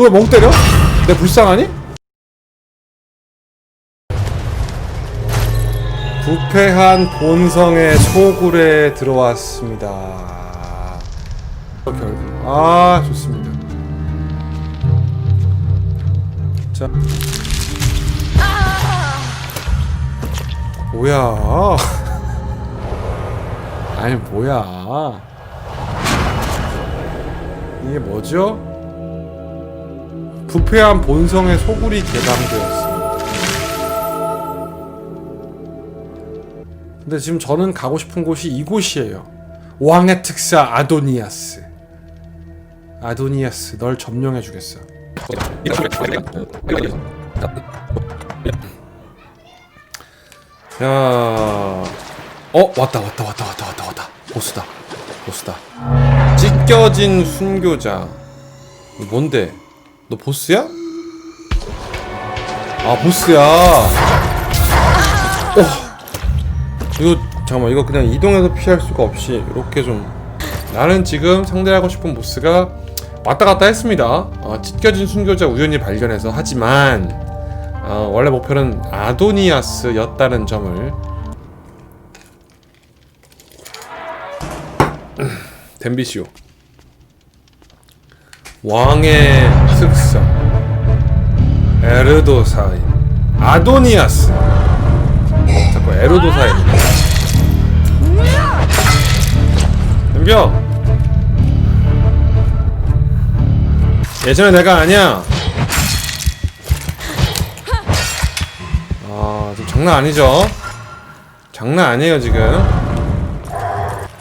너왜멍 때려? 내 불쌍하니? 부패한 본성의 소굴에 들어왔습니다. 결국 아 좋습니다. 자 뭐야? 아니 뭐야? 이게 뭐죠? 부패한 본성의 소굴이 개방되었습니다. 근데 지금 저는 가고 싶은 곳이 이곳이에요. 왕의 특사 아도니아스. 아도니아스, 널 점령해 주겠어. 자, 어 왔다 왔다 왔다 왔다 왔다 왔다. 보스다, 보스다. 찢겨진 순교자. 뭔데? 너 보스야? 아 보스야. 어. 이거 잠깐만 이거 그냥 이동해서 피할 수가 없이 이렇게 좀 나는 지금 상대하고 싶은 보스가 왔다 갔다 했습니다. 어, 찢겨진 순교자 우연히 발견해서 하지만 어, 원래 목표는 아도니아스였다는 점을 덴비시오 왕의 특성 에르도사인. 아도니아스. 자꾸 에르도사인 덤벼 예전에 내가 아니야. 아 지금 장난 아니죠? 장난 아니에요 지금.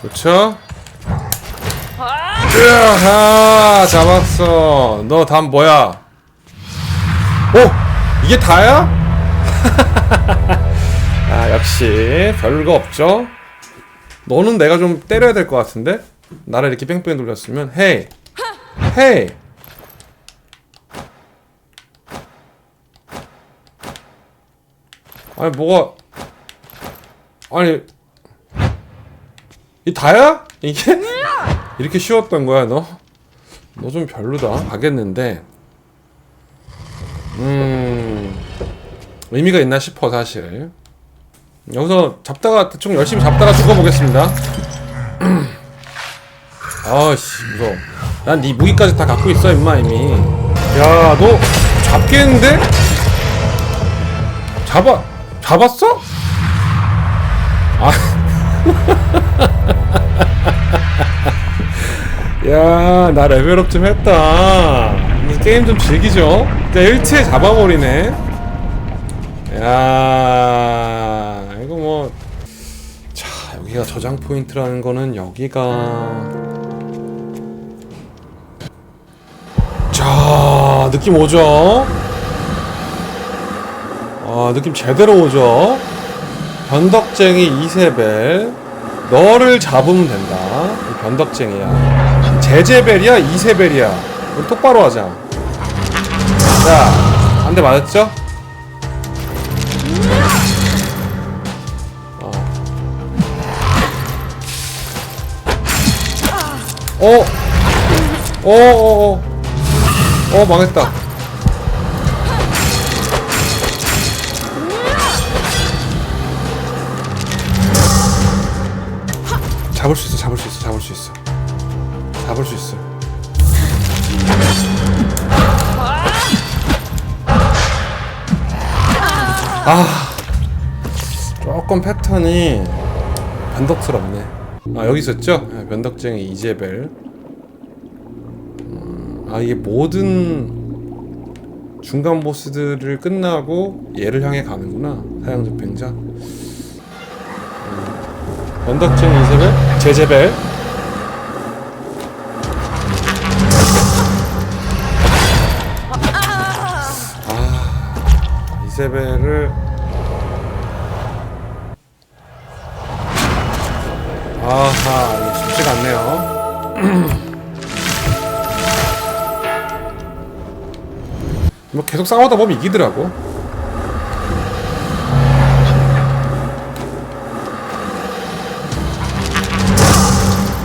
그렇죠 으아 잡았어. 너 다음 뭐야 오 이게 다야? 아 역시 별거 없죠 너는 내가 좀 때려야 될 것 같은데 나를 이렇게 뺑뺑 돌렸으면 헤이 헤이 아니 뭐가 아니 이 다야? 이게? 이렇게 쉬웠던 거야 너? 너 좀 별로다 가겠는데 음 의미가 있나 싶어 사실 여기서 잡다가 대충 열심히 잡다가 죽어보겠습니다 아씨 무서워 난 네 무기까지 다 갖고 있어 임마 이미 야 너 잡겠는데? 잡아 잡았어? 아 야, 나 레벨업 좀 했다. 이 게임 좀 즐기죠? 진짜 일치에 잡아버리네. 야, 이거 뭐. 자, 여기가 저장 포인트라는 거는 여기가. 자, 느낌 오죠? 아, 느낌 제대로 오죠? 변덕쟁이 이세벨. 너를 잡으면 된다. 이 변덕쟁이야. 제제벨이야? 이세벨이야? 우리 똑바로 하자. 자, 한 대 맞았죠? 어. 어? 어, 어, 어. 어, 망했다. 잡을 수 있어, 잡을 수 있어, 잡을 수 있어. 잡을 수 있어. 아, 조금 패턴이 변덕스럽네. 아 여기 있었죠? 네, 변덕쟁이 이재벨. 음, 아 이게 모든 중간 보스들을 끝나고 얘를 향해 가는구나. 사양 집행자. 음, 변덕쟁이 이재벨, 제재벨. 세벨을 아하 쉽지가 않네요. 뭐 계속 싸우다 보면 이기더라고.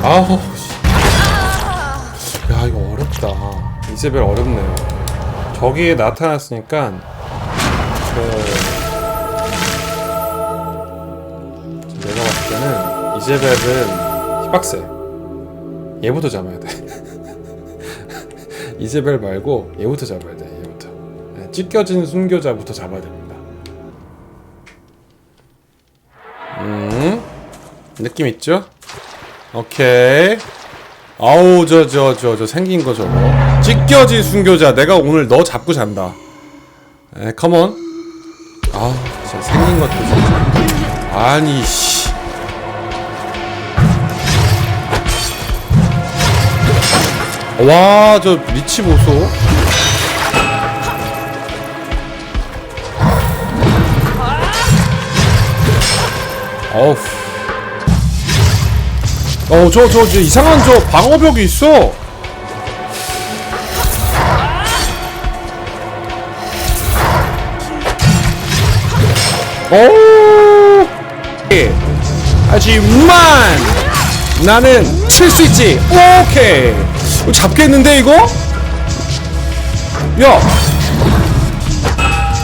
아우 씨. 야 이거 어렵다. 이세벨 어렵네요. 저기에 나타났으니까 저 내가 봤을 때는 이제벨은 빡세. 얘부터 잡아야 돼. 이제벨 말고 얘부터 잡아야 돼 얘부터. 네, 찢겨진 순교자부터 잡아야 됩니다. 음 느낌 있죠? 오케이. 아우 저 저 저 저 생긴 거 저거. 찢겨진 순교자 내가 오늘 너 잡고 잔다. 에 컴온 아우 진짜 생긴 것도 진짜 아니 씨 와, 저 리치 보소. 어우. 어, 저, 저, 저 이상한 저 방어벽이 있어. 오! 예. 하지만 나는 칠 수 있지. 오케이. 잡겠는데 이거? 야.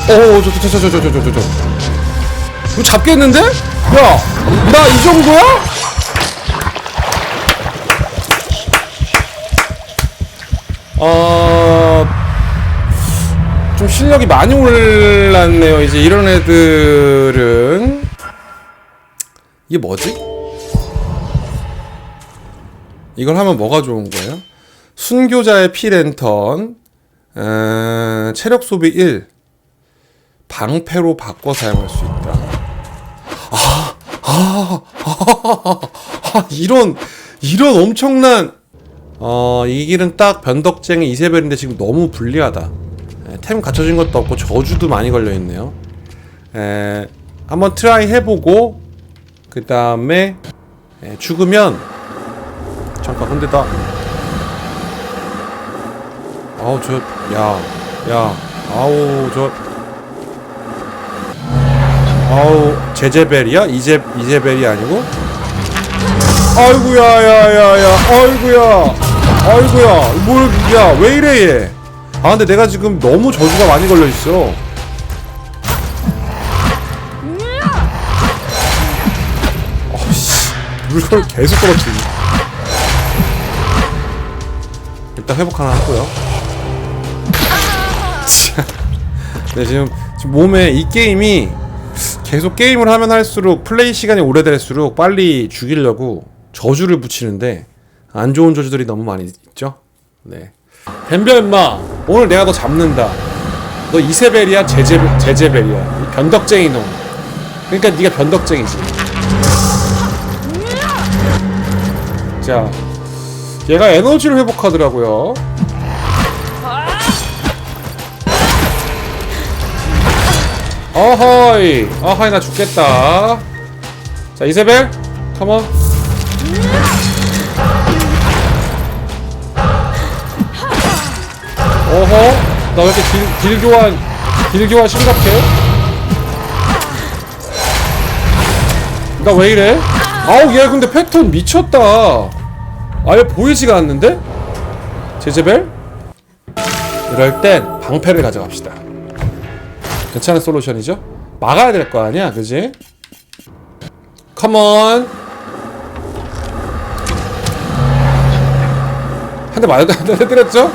어, 저, 저, 저, 저, 저, 저, 저, 저, 저. 이거 잡겠는데? 야, 나 이 정도야? 어, 좀 실력이 많이 올랐네요. 이제 이런 애들은 이게 뭐지? 이걸 하면 뭐가 좋은 거예요? 순교자의 피랜턴, 에, 체력 소비 1, 방패로 바꿔 사용할 수 있다. 아, 아, 아, 아, 이런, 이런 엄청난, 어, 이 길은 딱 변덕쟁이 이세벨인데 지금 너무 불리하다. 에, 템 갖춰진 것도 없고 저주도 많이 걸려있네요. 에, 한번 트라이 해보고, 그 다음에, 죽으면, 잠깐, 근데 나, 아우 저 야 야 아우 저 아우 제제벨이야? 이제 이제벨이 아니고? 아이구야 야야야 아이구야 아이구야 뭘 야 왜 이래 얘 아 근데 내가 지금 너무 저주가 많이 걸려 있어. 아씨. 물건 계속 떨어뜨리네. 일단 회복 하나 하고요. 네, 지금, 지금 몸에 이 게임이 계속 게임을 하면 할수록 플레이 시간이 오래될수록 빨리 죽이려고 저주를 붙이는데 안 좋은 저주들이 너무 많이 있죠. 네. 뱀벼 임마 오늘 내가 너 잡는다. 너 이세벨이야 제제 제제벨이야 이 변덕쟁이 놈. 그러니까 네가 변덕쟁이지. 자, 얘가 에너지를 회복하더라고요. 어허이 어허이 나 죽겠다 자 이세벨 컴온 어허 나 왜 이렇게 딜, 딜 교환 딜 교환 심각해 나 왜 이래 아우 얘 근데 패턴 미쳤다 아예 보이지가 않는데 제제벨 이럴 땐 방패를 가져갑시다 괜찮은 솔루션이죠? 막아야 될 거 아니야, 그지? 컴온. 한 대 맞았다, 한대 때렸죠?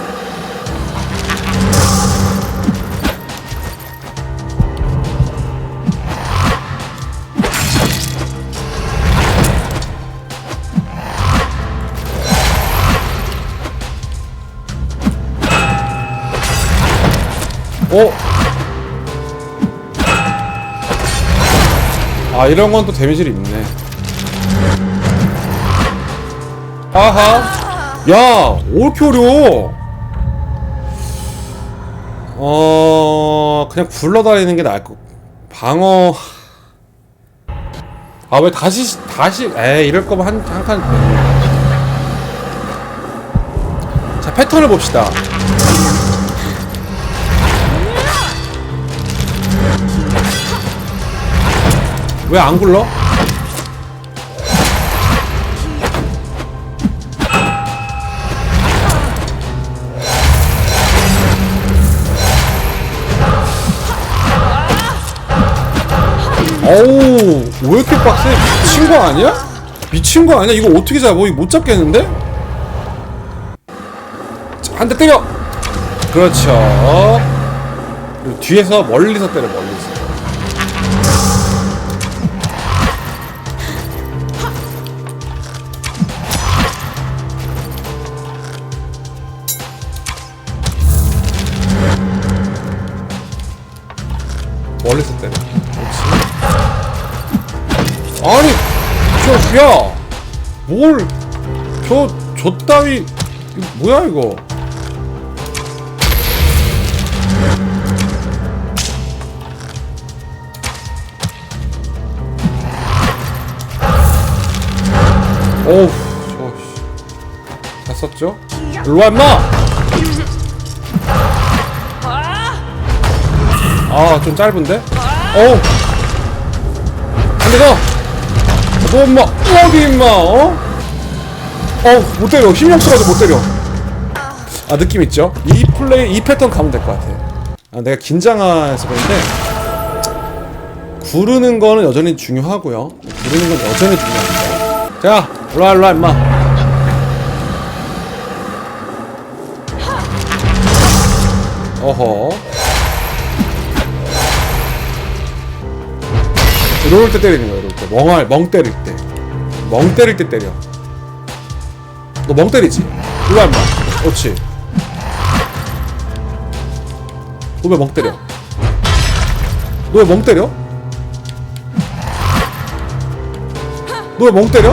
어? 아 이런 건 또 데미지를 입네. 아하. 야 어려워 어 그냥 굴러다니는 게 나을 거 방어. 아 왜 다시 다시 에 이럴 거면 한 한 칸 자 패턴을 봅시다 왜 안 굴러? 어우 왜 이렇게 빡세? 미친 거 아니야? 미친 거 아니야? 이거 어떻게 잡어? 이거 못 잡겠는데? 한 대 때려! 그렇죠 뒤에서 멀리서 때려 멀리서 야! 뭘 저, 저 따위 이거 뭐야 이거 어우 저씨 다 썼죠? 일로 와 임마! 아 좀 짧은데? 어우 안 돼 너! 너 임마. 어디 임마 어? 어우 못 때려. 힘이 없어가지고 못 때려. 아 느낌 있죠? 이 플레이 이 패턴 가면 될 것 같아 아 내가 긴장해서 그런데 구르는 거는 여전히 중요하고요. 구르는 건 여전히 중요합니다. 자 일로와 일로와 임마. 어허. 이럴 때 때리는 거야 이럴 때. 멍할 멍 때릴 때 멍 때릴 때 때려 너 멍 때리지? 와 임마 그렇지 너 왜 멍 때려? 너 왜 멍 때려? 너 왜 멍 때려?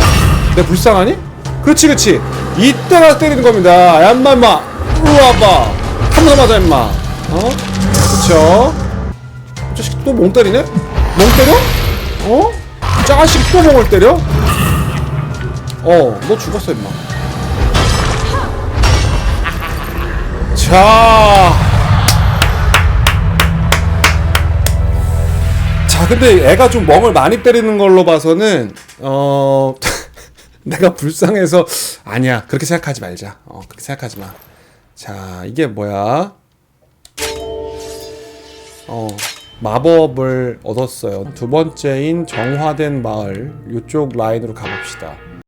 내가 불쌍하니? 그렇지 그렇지 이때가 때리는 겁니다 야 임마 임마 일로 와봐 한번더 맞아 임마 어? 그쵸 이 자식 또 멍 때리네? 멍 때려? 어? 자식 또 멍을 때려? 어, 너 죽었어, 임마. 자. 자, 근데 애가 좀 멍을 많이 때리는 걸로 봐서는, 어, 내가 불쌍해서, 아니야. 그렇게 생각하지 말자. 어, 그렇게 생각하지 마. 자, 이게 뭐야? 어, 마법을 얻었어요. 두 번째인 정화된 마을, 이쪽 라인으로 가봅시다.